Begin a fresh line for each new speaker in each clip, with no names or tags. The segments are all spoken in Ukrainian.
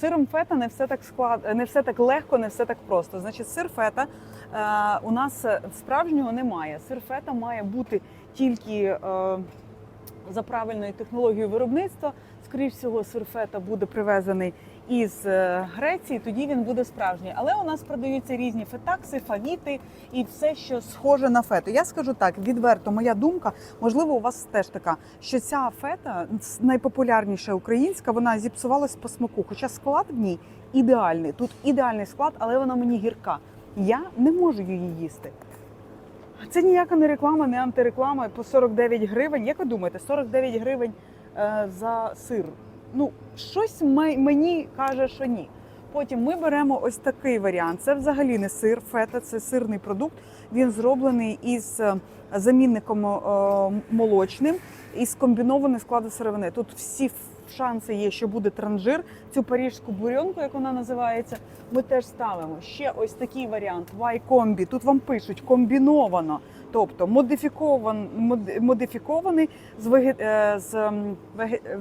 сиром фета не все так склад, не все так легко, не все так просто. Значить, сир фета е, у нас справжнього немає. Сир фета має бути тільки е, за правильною технологією виробництва. Скоріше всього, сир фета буде привезений із е, Греції, тоді він буде справжній. Але у нас продаються різні фетакси, фавіти і все, що схоже на фету. Я скажу так, відверто, моя думка, можливо, у вас теж така, що ця фета найпопулярніша українська, вона зіпсувалась по смаку. Хоча склад в ній ідеальний. Тут ідеальний склад, але вона мені гірка. Я не можу її їсти. Це ніяка не реклама, не антиреклама по 49 гривень. Як ви думаєте, 49 гривень за сир? Ну, щось мені каже, що ні. Потім ми беремо ось такий варіант. Це взагалі не сир, фета, це сирний продукт. Він зроблений із е, замінником е, молочним і скомбінований складу сировини. Тут всі шанси є, що буде транжир. Цю паріжську бурьонку, як вона називається, ми теж ставимо. Ще ось такий варіант Y-комбі. Тут вам пишуть комбіновано, тобто модифікован, модифікований з, веге, е, з веге, е,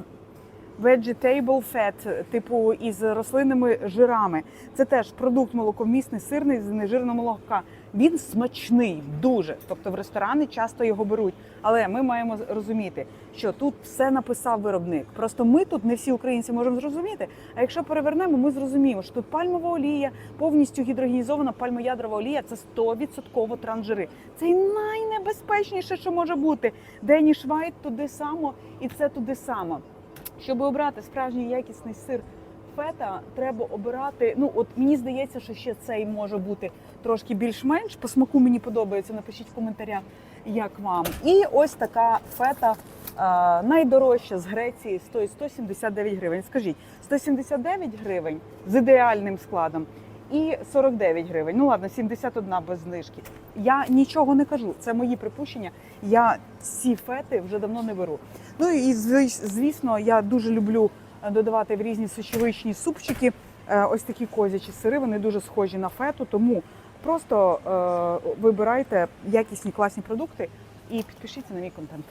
vegetable fat, типу із рослинними жирами. Це теж продукт молоковмісний, сирний з нежирного молока. Він смачний дуже. Тобто в ресторани часто його беруть. Але ми маємо розуміти, що тут все написав виробник. Просто ми тут не всі українці можемо зрозуміти. А якщо перевернемо, ми зрозуміємо, що тут пальмова олія, повністю гідрогенізована пальмоядрова олія це 100% транжири. Це найнебезпечніше, що може бути. Дені Швайт туди само, і це туди само. Щоб обрати справжній якісний сир фета, треба обирати. Ну, от мені здається, що ще цей може бути трошки більш-менш. По смаку мені подобається. Напишіть в коментарях, як вам. І ось така фета е, найдорожча з Греції стоїть 179 гривень. Скажіть, 179 гривень з ідеальним складом. І 49 гривень. Ну ладно, 71 без знижки. Я нічого не кажу. Це мої припущення. Я ці фети вже давно не беру. Ну і звісно, я дуже люблю е, додавати в різні сочевичні супчики. е, Ось такі козячі сири, вони дуже схожі на фету. Тому просто е, вибирайте якісні класні продукти і підпишіться на мій контент.